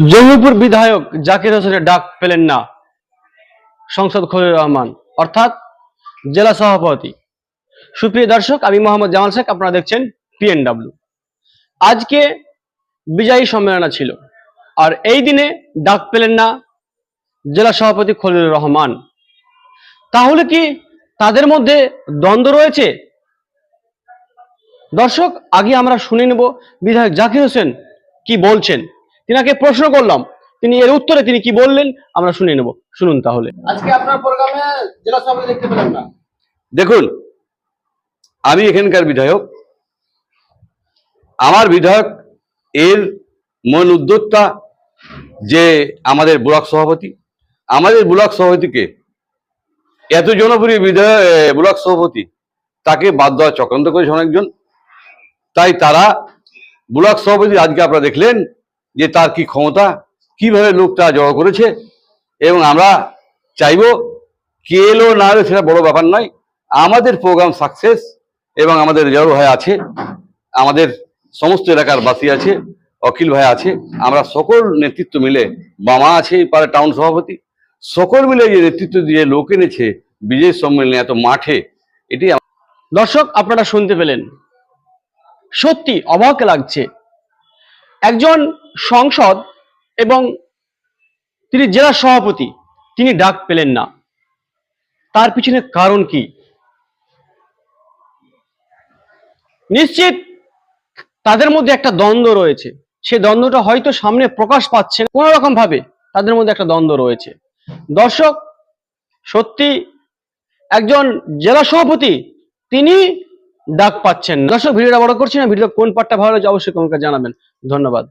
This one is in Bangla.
জঙ্গিপুর বিধায়ক জাকির হোসেনের ডাক পেলেন না, সংসদ খলিল রহমান। অর্থাৎ জেলা সভাপতি। সুপ্রিয় দর্শক, আমি মোহাম্মদ জামাল শেখ, আপনারা দেখছেন পিএনডব্লিউ আজকে বিজয়ী সম্মেলনা ছিল, আর এই দিনে ডাক পেলেন না জেলা সভাপতি খলিলুর রহমান। তাহলে কি তাদের মধ্যে দ্বন্দ্ব রয়েছে? দর্শক, আগে আমরা শুনে নেব বিধায়ক জাকির হোসেন কি বলছেন। তিনাকে প্রশ্ন করলাম। তিনি এর উত্তরে তিনি কি বললেন আমরা শুনে নেব। শুনুন তাহলে। আজকে আপনার প্রোগ্রামে জেলা সভাপতি দেখতে পেলাম না। দেখুন আমি এখানকার বিধায়ক। আমার বিধায়ক এর মন উদ্যোক্তা যে আমাদের ব্লক সভাপতি। আমাদের ব্লক সভাপতিকে এত জনপ্রিয় বিধায়ক ব্লক সভাপতি তাকে বাদ দেওয়া চক্রান্ত করেছে অনেকজন। তাই তারা ব্লক সভাপতি আজকে আপনারা দেখলেন যে তার কি ক্ষমতা, কীভাবে লোকটা জড়ো করেছে, এবং আমরা চাইব কে এলো না এলো সেটা বড় ব্যাপার নয়। আমাদের প্রোগ্রাম সাকসেস এবং আমাদের রেজাল ভাই আছে, আমাদের সমস্ত এলাকার বাসী আছে, অখিল ভাই আছে, আমরা সকল নেতৃত্ব মিলে বামা আছে পারে টাউন সভাপতি, সকল মিলে যে নেতৃত্ব দিয়ে লোক এনেছে বিজয় সম্মেলনে এত মাঠে এটি দর্শক, আপনারা শুনতে পেলেন। সত্যি অবাক লাগছে। একজন সংসদ এবং তিনি জেলা সভাপতি, তিনি ডাক পেলেন না। তার পিছনে কারণ কি? নিশ্চিত তাদের মধ্যে একটা দ্বন্দ্ব রয়েছে। সেই দ্বন্দ্বটা হয়তো সামনে প্রকাশ পাচ্ছে। কোনো রকম ভাবে তাদের মধ্যে একটা দ্বন্দ্ব রয়েছে। দর্শক, সত্যি একজন জেলা সভাপতি, তিনি ডাক পাচ্ছেন। দর্শক, ভিডিওটা বড় করছি না। ভিডিও কোন পার্টটা ভালো লাগছে অবশ্যই কমেন্টে জানাবেন। ধন্যবাদ।